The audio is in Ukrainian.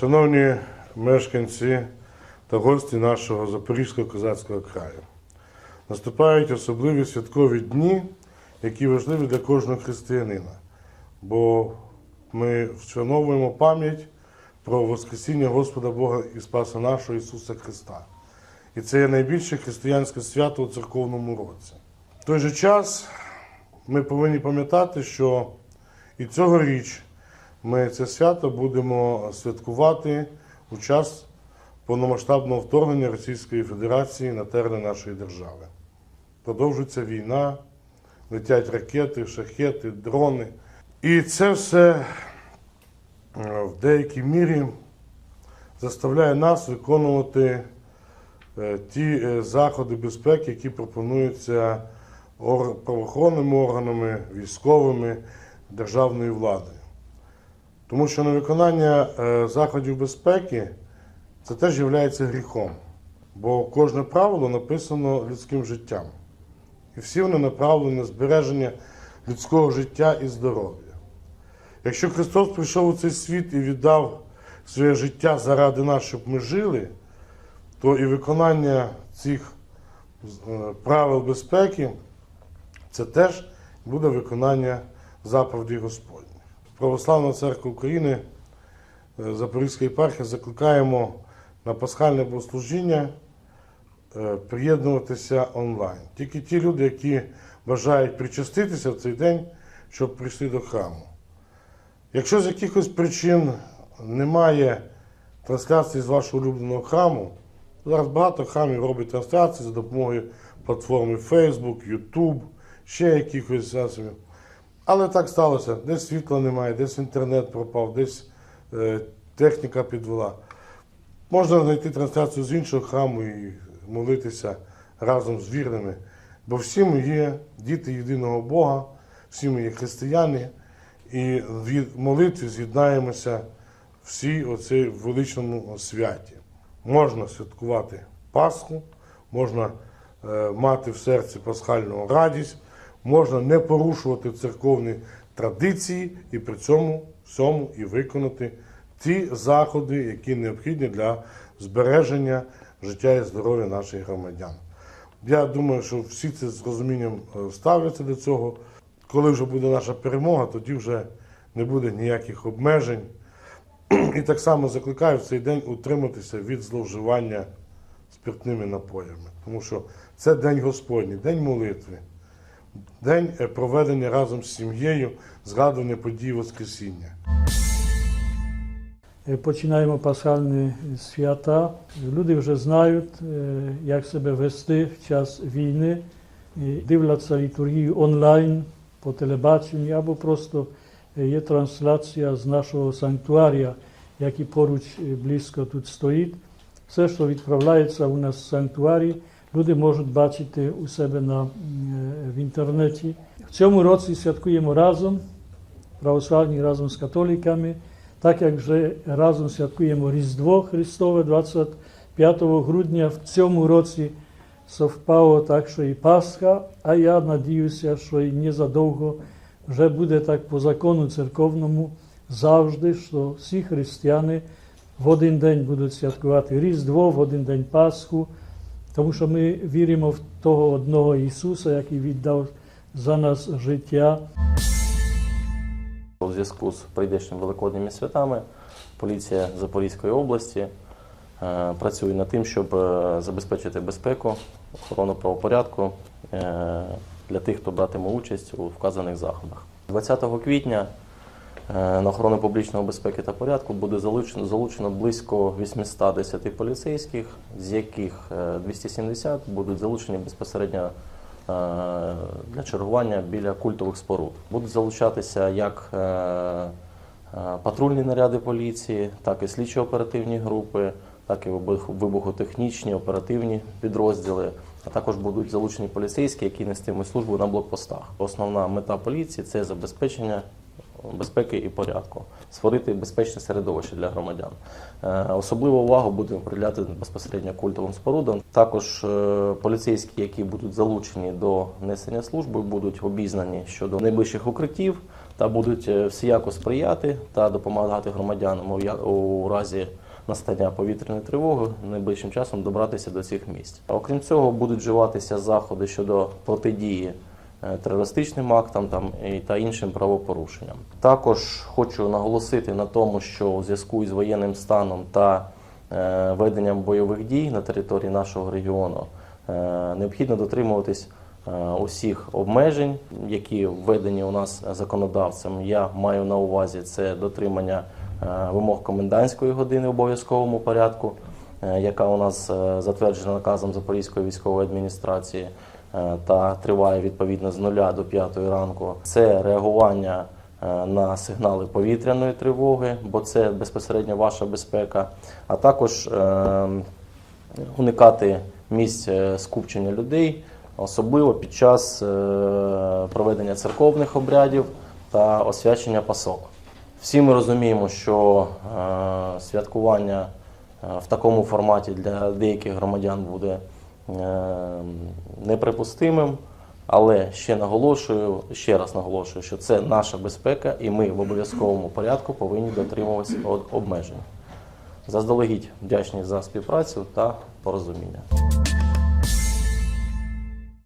Шановні мешканці та гості нашого Запорізького козацького краю, наступають особливі святкові дні, які важливі для кожного християнина, бо ми вшановуємо пам'ять про Воскресіння Господа Бога і Спаса нашого Ісуса Христа. І це є найбільше християнське свято у церковному році. В той же час ми повинні пам'ятати, що і цьогоріч ми це свято будемо святкувати у час повномасштабного вторгнення Російської Федерації на терени нашої держави. Продовжується війна, летять ракети, шахети, дрони. І це все е, в деякій мірі заставляє нас виконувати е, ті е, заходи безпеки, які пропонуються правоохоронними органами, військовими, державною владою. Тому що невиконання е, заходів безпеки це теж є гріхом, бо кожне правило написано людським життям. І всі вони направлені на збереження людського життя і здоров'я. Якщо Христос прийшов у цей світ і віддав своє життя заради нас, щоб ми жили, то і виконання цих е, правил безпеки це теж буде виконання заповідей Господніх. Православна церква України, е, Запорізька єпархія закликаємо на пасхальне богослужіння е, приєднуватися онлайн. Тільки ті люди, які бажають причаститися в цей день, щоб прийшли до храму. Якщо з якихось причин немає трансляції з вашого улюбленого храму, зараз багато храмів робить трансляції за допомогою платформи Facebook, YouTube, ще якихось засобів. Але так сталося, десь світла немає, десь інтернет пропав, десь е, техніка підвела. Можна знайти трансляцію з іншого храму і молитися разом з вірними. Бо всі ми є діти єдиного Бога, всі ми є християни, і в молитві з'єднаємося всі у цій величному святі. Можна святкувати Пасху, можна е, мати в серці пасхальну радість, можна не порушувати церковні традиції і при цьому всьому і виконати ті заходи, які необхідні для збереження життя і здоров'я наших громадян. Я думаю, що всі це з розумінням е, ставляться до цього. Коли вже буде наша перемога, тоді вже не буде ніяких обмежень. І так само закликаю в цей день утриматися від зловживання спиртними напоями, тому що це день Господній, день молитви, день е, проведення разом з сім'єю, згадування подій Воскресіння. Е, Починаємо пасхальні свята. Люди вже знають, е, як себе вести в час війни. Дивляться літургію онлайн по телебаченню або просто є трансляція з нашого санктуарія, який поруч близько тут стоїть. Все, що відправляється у нас в санктуарі, люди можуть бачити у себе на, е, в інтернеті. В цьому році святкуємо разом, православні разом з католиками. Так як вже разом святкуємо Різдво Христове 25 грудня, в цьому році совпало так, що і Пасха, а я надіюся, що і незадовго вже буде так по закону церковному завжди, що всі християни в один день будуть святкувати Різдво, в один день Пасху, тому що ми віримо в того одного Ісуса, який віддав за нас життя. У зв'язку з прийдешніми великодніми святами поліція Запорізької області е, працює над тим, щоб е, забезпечити безпеку, охорону правопорядку е, для тих, хто братиме участь у вказаних заходах. 20 квітня на охорону публічної безпеки та порядку буде залучено, залучено близько 810 поліцейських, з яких е, 270 будуть залучені безпосередньо е, для чергування біля культових споруд. Будуть залучатися як е, е, патрульні наряди поліції, так і слідчо-оперативні групи, так і вибухотехнічні оперативні підрозділи. А також будуть залучені поліцейські, які нестимуть службу на блокпостах. Основна мета поліції це забезпечення безпеки і порядку, створити безпечне середовище для громадян. Е, Особливу увагу будемо приділяти безпосередньо культовим спорудам. Також е, поліцейські, які будуть залучені до несення служби, будуть обізнані щодо найближчих укриттів та будуть е, всіяко сприяти та допомагати громадянам у разі настання повітряної тривоги найближчим часом добратися до цих місць. Окрім цього, будуть вживатися заходи щодо протидії терористичним актам там і та іншим правопорушенням. Також хочу наголосити на тому, що у зв'язку із воєнним станом та е, веденням бойових дій на території нашого регіону е, необхідно дотримуватись е, усіх обмежень, які введені у нас законодавцем. Я маю на увазі це дотримання е, вимог комендантської години в обов'язковому порядку, е, яка у нас е, затверджена наказом Запорізької військової адміністрації е, та триває відповідно з 0 до 5 ранку. Це реагування е, на сигнали повітряної тривоги, бо це безпосередньо ваша безпека, а також е, уникати місць е, скупчення людей, особливо під час е, проведення церковних обрядів та освячення пасок. Всі ми розуміємо, що е, святкування е, в такому форматі для деяких громадян буде е, неприпустимим. Але ще наголошую, ще раз наголошую, що це наша безпека, і ми в обов'язковому порядку повинні дотримуватися обмежень. Заздалегідь вдячні за співпрацю та порозуміння.